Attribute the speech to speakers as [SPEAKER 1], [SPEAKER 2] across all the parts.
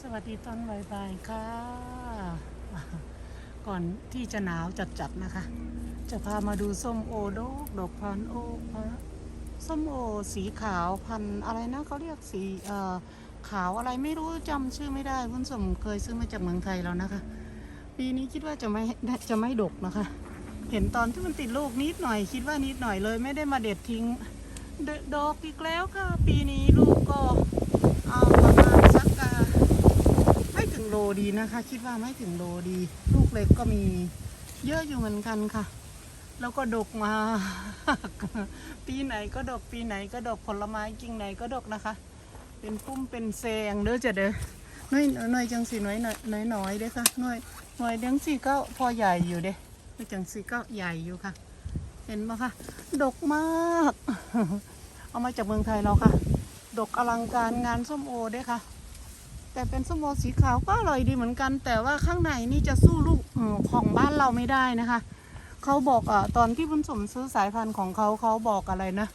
[SPEAKER 1] สวัสดีตอนบ่ายๆค่ะ ก่อนที่จะหนาวจัดๆนะคะ จะพามาดูส้มโอดกดอกพันโอเอ่อส้มโอสีขาวพันอะไรนะเขาเรียกสีเอ่อขาวอะไรไม่รู้จำชื่อไม่ได้คุณสมเคยซื้อมาจากเมืองไทยแล้วนะคะ ปีนี้คิดว่าจะไม่จะไม่ดกนะคะ เห็นตอนที่มันติดลูกนิดหน่อย คิดว่านิดหน่อยเลย ไม่ได้มาเด็ดทิ้งดอกอีกแล้วค่ะ ปีนี้ลูกก็เอาประมาณสักอ่าไม่ถึง โลดีนะคะ คิดว่าไม่ถึงโลดี ลูกเล็กก็มีเยอะอยู่เหมือนกันค่ะ แล้วก็ดกมา ปีไหนก็ดกปีไหนก็ดกผลไม้กิ่งไหนก็ดกนะคะ เป็นปุ้มเป็นแซงเด้อจะเด้อน่อยน่อยจังสีน้อยน้อยน้อยเด้อค่ะน่อยน่อยจังสีก็พอใหญ่อยู่เด้น่อยจังสีก็ใหญ่อยู่ค่ะ เห็นไหมคะดกมาก เอามาจากเมืองไทยเราค่ะ ดกอลังการงานส้มโอเด้อค่ะ แต่เป็นส้มโอสีขาวก็อร่อยดีเหมือนกัน แต่ว่าข้างในนี่จะสู้ลูกของบ้านเราไม่ได้นะคะเขาบอกอะตอนที่บุญสมซื้อสายพันธุ์ของเขาเขาบอกอะไรนะ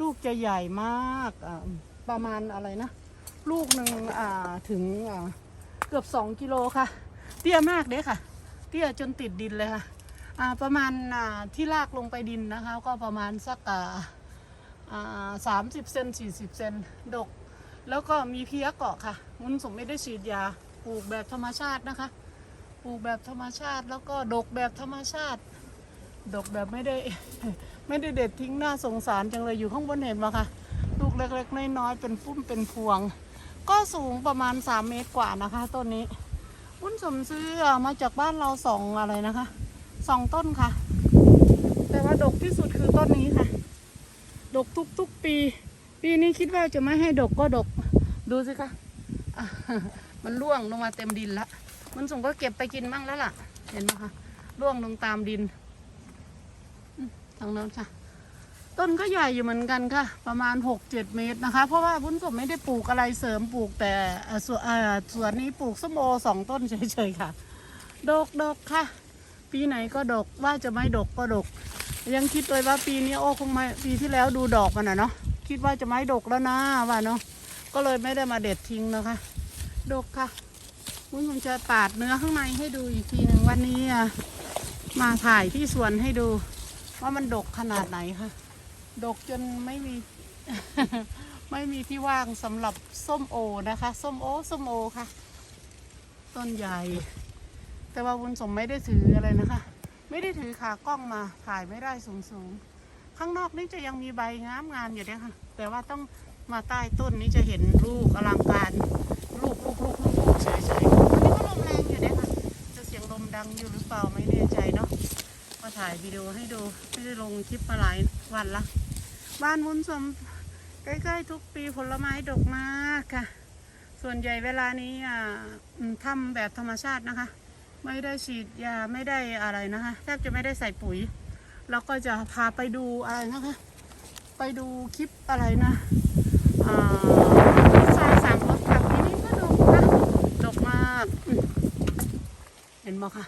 [SPEAKER 1] ลูกจะใหญ่มากอะประมาณอะไรนะ ลูกหนึ่งอ่าถึงอ่าเกือบสองกิโลค่ะ เตี้ยมากเด้ค่ะ เตี้ยจนติดดินเลยค่ะอ่าประมาณอ่าที่ลากลงไปดินนะคะ ก็ประมาณสักอ่าสามสิบเซนสี่สิบเซนดก แล้วก็มีเพี้ยเกาะค่ะมุนสมไม่ได้ฉีดยาปลูกแบบธรรมชาตินะคะปลูกแบบธรรมชาติ แล้วก็ดกแบบธรรมชาติ ดกแบบไม่ได้ไม่ได้เด็ดทิ้งหน้าสงสารจังเลยอยู่ข้างบนเห็นปะคะลูกเล็กๆน้อยๆเป็นปุ้มเป็นพวง ก็สูงประมาณ 3 เมตรกว่านะคะต้นนี้วุ้นสมซื้อมาจากบ้านเราสองอะไรนะคะสองต้นค่ะ แต่ว่าดกที่สุดคือต้นนี้ค่ะ ดกทุกๆปี ปีนี้คิดว่าจะไม่ให้ดกก็ดก ดูสิคะมันร่วงลงมาเต็มดินละมันส่งก็เก็บไปกินบ้างแล้วล่ะ เห็นไหมคะร่วงลงตามดินทางโน้นค่ะต้นก็ใหญ่อยู่เหมือนกันค่ะ ประมาณ 6-7 เมตรนะคะ เพราะว่าวุ้นสมไม่ได้ปลูกอะไรเสริมปลูกแต่สวนสวนนี้ปลูกส้มโอสองต้นเฉยๆค่ะ ดกดกค่ะ ปีไหนก็ดกว่าจะไม่ดกก็ดก ยังคิดเลยว่าปีนี้โอ้คงไม่ปีที่แล้วดูดอกมันอะเนาะคิดว่าจะไม่ดกแล้วนะว่าเนาะ ก็เลยไม่ได้มาเด็ดทิ้งนะคะดกค่ะวุ้นผมจะปาดเนื้อข้างในให้ดูอีกทีหนึ่งวันนี้มาถ่ายที่สวนให้ดู ว่ามันดกขนาดไหนค่ะ ดกจนไม่มี ไม่มีที่ว่างสำหรับส้มโอนะคะส้มโอส้มโอค่ะ ต้นใหญ่ แต่ว่าวุ้นสมไม่ได้ถืออะไรนะคะ ไม่ได้ถือขากล้องมาถ่ายไม่ได้สูงสูงๆข้างนอกนี่จะยังมีใบงามงามอยู่นี่ยค่ะแต่ว่าต้อง มาใต้ต้นนี้จะเห็นลูกอลังการลูกลูกลูกลูกลูกเฉยๆวันนี้ก็ลมแรงอยู่นี่ยค่ะจะเสียงลมดังอยู่หรือเปล่าไม่แน่ใจเนาะมาถ่ายวิดีโอให้ดูไม่ได้ลงคลิปมาหลายวันละ บ้านวุ้นสมใกล้ๆทุกปีผลไม้ดกมากค่ะ ส่วนใหญ่เวลานี้อ่าทำแบบธรรมชาตินะคะ ไม่ได้ฉีดยาไม่ได้อะไรนะคะแทบจะไม่ได้ใส่ปุ๋ย แล้วก็จะพาไปดูอะไรนะคะ ไปดูคลิปอะไรนะ อ่าทรายสามรสกับทีนี้ก็ดกค่ะดกมากอืมเห็นไหมคะ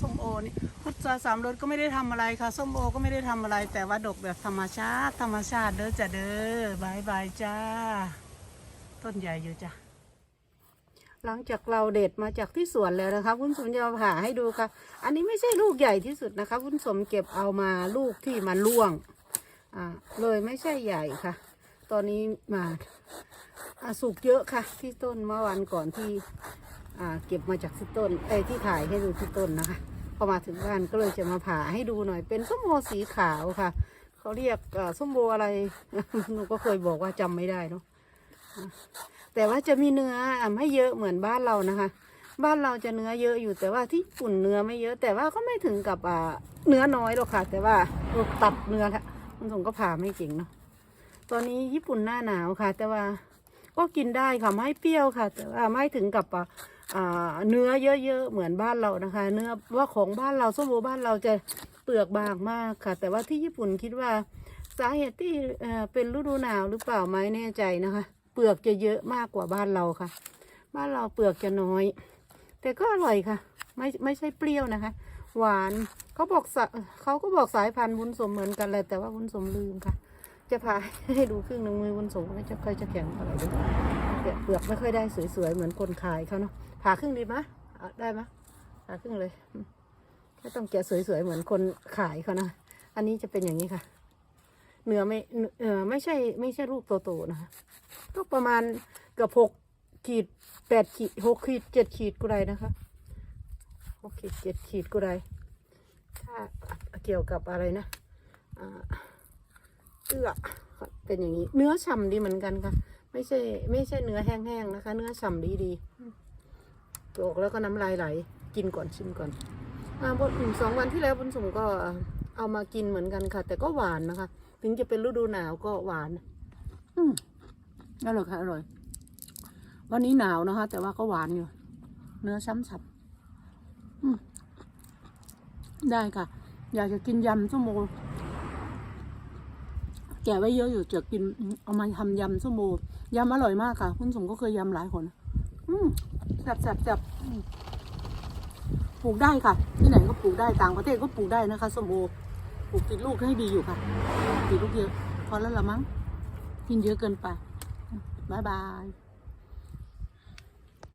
[SPEAKER 1] ส้มโอนี่พุทราสามรสก็ไม่ได้ทำอะไรค่ะส้มโอก็ไม่ได้ทำอะไร แต่ว่าดกแบบธรรมชาติธรรมชาติเด้อจ้ะเด้อบายบายจ้า ต้นใหญ่อยู่จ้ะหลังจากเราเด็ดมาจากที่สวนแล้วนะคะคุณสมจะมาผ่าให้ดูค่ะ อันนี้ไม่ใช่ลูกใหญ่ที่สุดนะคะคุณสมเก็บเอามาลูกที่มันร่วงอ่าเลยไม่ใช่ใหญ่ค่ะ ตอนนี้มาอาสุกเยอะค่ะ ที่ต้นเมื่อวันก่อนที่เก็บมาจากที่ต้นไอ้ที่ถ่ายให้ดูที่ต้นนะคะพอมาถึงบ้านก็เลยจะมาผ่าให้ดูหน่อย เป็นส้มโอสีขาวค่ะเขาเรียกส้มโออะไรหนูก็เคยบอกว่าจำไม่ได้เนาะแต่ว่าจะมีเนื้อไม่เยอะเหมือนบ้านเรานะคะ บ้านเราจะเนื้อเยอะอยู่แต่ว่าที่ญี่ปุ่นเนื้อไม่เยอะ แต่ว่าก็ไม่ถึงกับเนื้อน้อยหรอกค่ะ แต่ว่าตัดเนื้อละมันสงก็ผ่าไม่เก่งเนาะ ตอนนี้ญี่ปุ่นหน้าหนาวค่ะ แต่ว่าก็กินได้ค่ะไม่เปรี้ยวค่ะ แต่ว่าไม่ถึงกับเนื้อเยอะๆเหมือนบ้านเรานะคะ เนื้อว่าของบ้านเราส้มโอบ้านเราจะเปลือกบางมากค่ะ แต่ว่าที่ญี่ปุ่นคิดว่าสาเหตุที่เป็นฤดูหนาวหรือเปล่าไม่แน่ใจนะคะ เปลือกจะเยอะมากกว่าบ้านเราค่ะ บ้านเราเปลือกจะน้อย แต่ก็อร่อยค่ะ ไม่ไม่ใช่เปรี้ยวนะคะ หวานเขาบอกเขาก็บอกสายพันธุ์วุ้นสมเหมือนกันเลยแต่ว่าวุ้นสมลืมค่ะ จะพาให้ดูครึ่งหนึ่งมือวุ้นสมไม่จะค่อยจะแข็งเท่าไรด้วยเปลือกไม่ค่อยได้สวยๆเหมือนคนขายเขาเนาะผ่าครึ่งดีไหมะได้ไหมผ่าครึ่งเลยไม่ต้องแกะสวยๆเหมือนคนขายเขานะอันนี้จะเป็นอย่างนี้ค่ะ เนื้อไม่เออไม่ใช่ไม่ใช่รูปโตๆนะคะก็ประมาณเกือบหกขีดแปดขีดหกขีดเจ็ดขีดกุไรนะคะหกขีดเจ็ดขีดกุไรถ้าเกี่ยวกับอะไรนะอ่า เอื้อเป็นอย่างนี้ เนื้อฉ่ำดีเหมือนกันค่ะ ไม่ใช่ ไม่ใช่เนื้อแห้งๆนะคะ เนื้อฉ่ำดีดีๆโอกแล้วก็น้ำลายไหล กินก่อนชิมก่อนอ่าบนสองวันที่แล้วบุญสมก็เอามากินเหมือนกันค่ะ แต่ก็หวานนะคะ ถึงจะเป็นฤดูหนาวก็หวาน อืมอร่อยค่ะอร่อย วันนี้หนาวนะคะ แต่ว่าก็หวานอยู่ เนื้อช้ำๆอืมได้ค่ะ อยากจะกินยำส้มโอ แกะไว้เยอะอยู่จะกินเอามาทำยำส้มโอยำอร่อยมากค่ะ คุณสมก็เคยยำหลายคนอืมแซ่บแซ่บแซ่บปลูกได้ค่ะ ที่ไหนก็ปลูกได้ต่างประเทศก็ปลูกได้นะคะส้มโอปลูกติดลูกให้ดีอยู่ค่ะติดลูกเยอะพอแล้วละมั้งกินเยอะเกินไปบ๊ายบาย